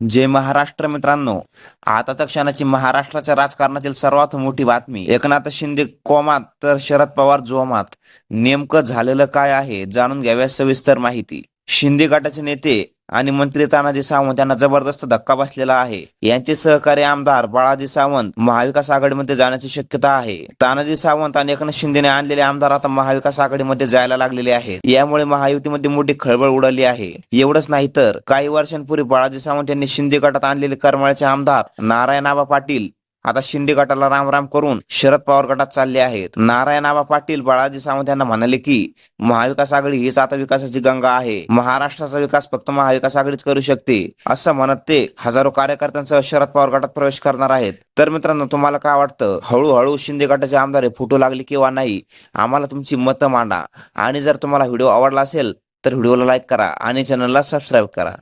जय महाराष्ट्र मित्रांनो आताच्या क्षणाची महाराष्ट्राच्या राजकारणातील सर्वात मोठी बातमी एकनाथ शिंदे कोमात तर शरद पवार जोमात. नेमकं झालेलं काय आहे जाणून घ्याव्या सविस्तर माहिती. शिंदे गटाचे नेते आणि मंत्री तानाजी सावंत यांना जबरदस्त धक्का बसलेला आहे. यांचे सहकारी आमदार बाळाजी सावंत महाविकास आघाडीमध्ये जाण्याची शक्यता आहे. तानाजी सावंत आणि एकनाथ शिंदेने आणलेले आमदार आता महाविकास आघाडीमध्ये जायला लागलेले आहेत. यामुळे महायुतीमध्ये मोठी खळबळ उडाली आहे. एवढंच नाही तर काही वर्षांपूर्वी बाळाजी सावंत यांनी शिंदे गटात आणलेले करमाळ्याचे आमदार नारायण आबा पाटील आता शिंदे गटाला राम राम करून शरद पवार गटात चालले आहेत. नारायण आबा पाटील बाळाजी सावंत यांना म्हणाले की महाविकास आघाडी हीच आता विकासाची गंगा आहे. महाराष्ट्राचा विकास फक्त महाविकास आघाडीच करू शकते असं म्हणत ते हजारो कार्यकर्त्यांसह शरद पवार गटात प्रवेश करणार आहेत. तर मित्रांनो तुम्हाला काय वाटतं? हळूहळू शिंदे गटाचे आमदार हे फुटू लागले किंवा नाही? आम्हाला तुमची मतं मांडा. आणि जर तुम्हाला व्हिडिओ आवडला असेल तर व्हिडिओला लाईक करा आणि चॅनलला सबस्क्राईब करा.